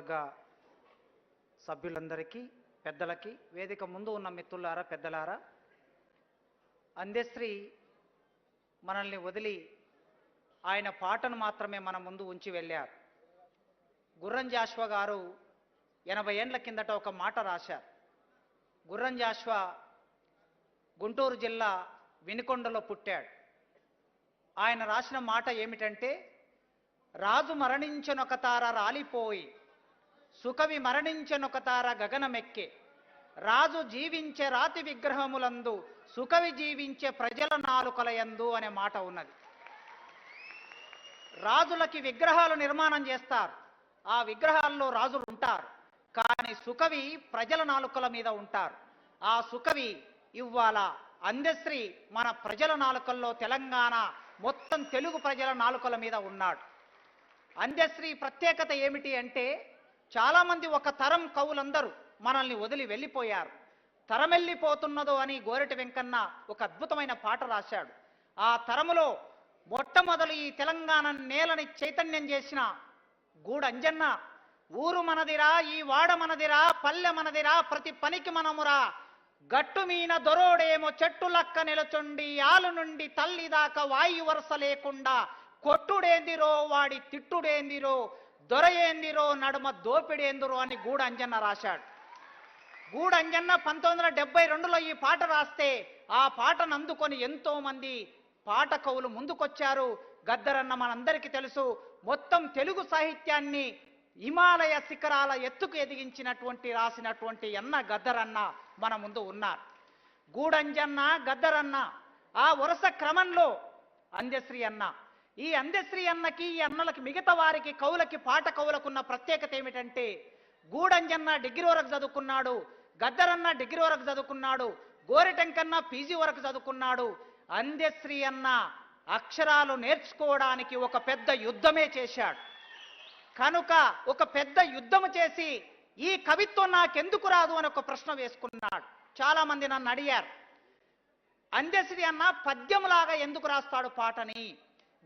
మంత్రివర్గ సభ్యులందరికీ పెద్దలకి వేదిక ముందు ఉన్న మిత్రులారా పెద్దలారా అందశ్రీ మనల్ని వదిలి ఆయన పాటను మాత్రమే మన ముందు ఉంచి వెళ్ళారు. గుర్రం జాష్వా గారు ఎనభై ఏండ్ల కిందట ఒక మాట రాశారు. గుర్రం జాష్వా గుంటూరు జిల్లా వినుకొండలో పుట్టాడు. ఆయన రాసిన మాట ఏమిటంటే రాజు మరణించనొక తార రాలిపోయి సుఖవి మరణించెనొకతార గగనమెక్కే. రాజు జీవించే రాతి విగ్రహములందు సుఖవి జీవించే ప్రజల నాలుకలయందు అనే మాట ఉన్నది. రాజులకి విగ్రహాలు నిర్మాణం చేస్తారు. ఆ విగ్రహాల్లో రాజులు ఉంటారు కానీ సుఖవి ప్రజల నాలుకల మీద ఉంటారు. ఆ సుఖవి ఇవ్వాల అందశ్రీ మన ప్రజల నాలుకల్లో తెలంగాణ మొత్తం తెలుగు ప్రజల నాలుకల మీద ఉన్నాడు. అందశ్రీ ప్రత్యేకత ఏమిటి అంటే చాలామంది ఒక తరం కవులందరూ మనల్ని వదిలి వెళ్ళిపోయారు. తరమెళ్ళిపోతున్నదో అని గోరెటి వెంకన్న ఒక అద్భుతమైన పాట రాశాడు. ఆ తరములో మొట్టమొదలు ఈ తెలంగాణ నేలని చైతన్యం చేసిన గూడంజన్న ఊరు మనదిరా ఈ వాడ మనదిరా పల్లె మనదిరా ప్రతి పనికి మనమురా గట్టు మీన దొరోడేమో చెట్టు లక్క నిలచొండి ఆలు నుండి తల్లి దాకా వాయు వరుస లేకుండా కొట్టుడేందిరో వాడి తిట్టుడేందిరో దొరయేందిరో నడుమ దోపిడేందిరో అని గూడంజన్న రాశాడు. గూడంజన్న పంతొమ్మిది వందల డెబ్బై రెండులో ఈ పాట రాస్తే ఆ పాటను అందుకొని ఎంతో మంది పాట కవులు ముందుకొచ్చారు. గద్దరన్న మనందరికీ తెలుసు మొత్తం తెలుగు సాహిత్యాన్ని హిమాలయ శిఖరాల ఎత్తుకు ఎదిగించినటువంటి రాసినటువంటి అన్న గద్దరన్న మన ముందు ఉన్నారు. గూడంజన్న గద్దరన్న ఆ వరుస క్రమంలో అందశ్రీ అన్న ఈ అందశ్రీ అన్నకి ఈ అన్నలకి మిగతా వారికి కవులకి పాట కవులకున్న ప్రత్యేకత ఏమిటంటే గూడంజన్న డిగ్రీ వరకు చదువుకున్నాడు గద్దరన్న డిగ్రీ వరకు చదువుకున్నాడు గోరెటంకన్న పీజీ వరకు చదువుకున్నాడు. అందశ్రీ అన్న అక్షరాలు నేర్చుకోవడానికి ఒక పెద్ద యుద్ధమే చేశాడు. కనుక ఒక పెద్ద యుద్ధము చేసి ఈ కవిత్వం నాకెందుకు రాదు అని ఒక ప్రశ్న వేసుకున్నాడు. చాలా మంది నన్ను అడిగారు అందశ్రీ అన్న పద్యంలాగా ఎందుకు రాస్తాడు పాటని?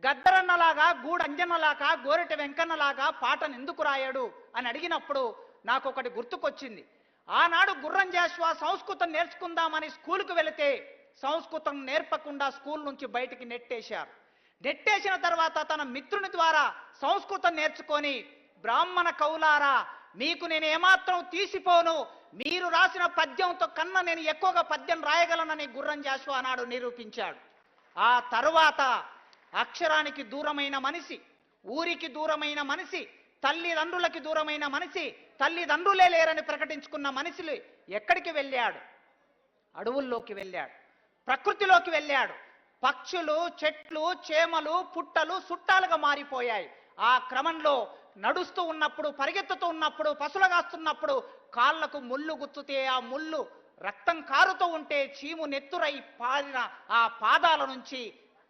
గద్దరన్నలాగా గూడంజన్నలాగా గోరెటి వెంకన్నలాగా పాటను ఎందుకు రాయాడు అని అడిగినప్పుడు నాకు ఒకటి గుర్తుకొచ్చింది. ఆనాడు గుర్రం జాషువా సంస్కృతం నేర్చుకుందామని స్కూల్కి వెళితే సంస్కృతం నేర్పకుండా స్కూల్ నుంచి బయటికి నెట్టేశారు. నెట్టేసిన తర్వాత తన మిత్రుని ద్వారా సంస్కృతం నేర్చుకొని బ్రాహ్మణ కౌలారా మీకు నేను ఏమాత్రం తీసిపోను. మీరు రాసిన పద్యంతో కన్నా నేను ఎక్కువగా పద్యం రాయగలనని గుర్రం జాషువా నాడు నిరూపించాడు. ఆ తరువాత అక్షరానికి దూరమైన మనిషి ఊరికి దూరమైన మనిషి తల్లిదండ్రులకి దూరమైన మనిషి తల్లిదండ్రులే లేరని ప్రకటించుకున్న మనిషిలు ఎక్కడికి వెళ్ళాడు? అడవుల్లోకి వెళ్ళాడు ప్రకృతిలోకి వెళ్ళాడు. పక్షులు చెట్లు చేమలు పుట్టలు సుట్టాలుగా మారిపోయాయి. ఆ క్రమంలో నడుస్తూ ఉన్నప్పుడు పరిగెత్తుతూ ఉన్నప్పుడు పసులగాస్తున్నప్పుడు కాళ్ళకు ముళ్ళు గుచ్చుతే ఆ ముళ్ళు రక్తం కారుతూ ఉంటే చీము నెత్తురై పారిన ఆ పాదాల నుంచి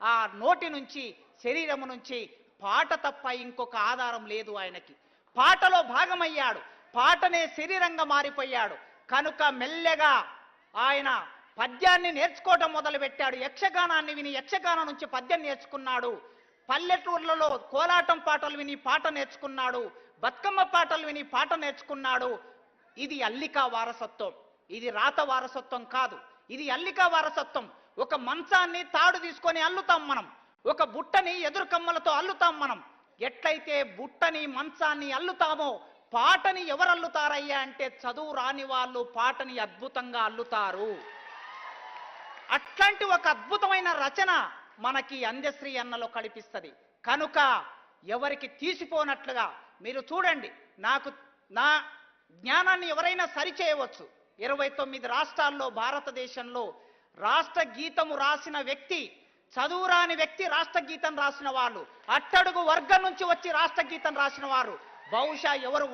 ఆ నోటి నుంచి శరీరము నుంచి పాట తప్ప ఇంకొక ఆధారం లేదు ఆయనకి. పాటలో భాగమయ్యాడు. పాటనే శరీరంగా మారిపోయాడు. కనుక మెల్లగా ఆయన పద్యాన్ని నేర్చుకోవటం మొదలుపెట్టాడు. యక్షగానాన్ని విని యక్షగానం నుంచి పద్యం నేర్చుకున్నాడు. పల్లెటూర్లలో కోలాటం పాటలు విని పాట నేర్చుకున్నాడు. బతుకమ్మ పాటలు విని పాట నేర్చుకున్నాడు. ఇది అల్లిక వారసత్వం. ఇది రాత వారసత్వం కాదు. ఇది అల్లిక వారసత్వం. ఒక మంచాన్ని తాడు తీసుకొని అల్లుతాం మనం. ఒక బుట్టని ఎదురు కమ్మలతో అల్లుతాం మనం. ఎట్లయితే బుట్టని మంచాన్ని అల్లుతామో పాటని ఎవరు అల్లుతారయ్యా అంటే చదువు రాని వాళ్ళు పాటని అద్భుతంగా అల్లుతారు. అట్లాంటి ఒక అద్భుతమైన రచన మనకి అందశ్రీ అన్నలో కనిపిస్తుంది కనుక ఎవరికి తీసిపోనట్లుగా మీరు చూడండి నాకు నా జ్ఞానాన్ని ఎవరైనా సరిచేయవచ్చు ఇరవై తొమ్మిది రాష్ట్రాల్లో భారతదేశంలో రాష్ట్ర గీతము రాసిన వ్యక్తి చదువురాని వ్యక్తి రాష్ట్ర గీతం రాసిన వాళ్ళు అట్టడుగు వర్గం నుంచి వచ్చి రాష్ట్ర గీతం రాసిన వారు. బహుశా ఎవరు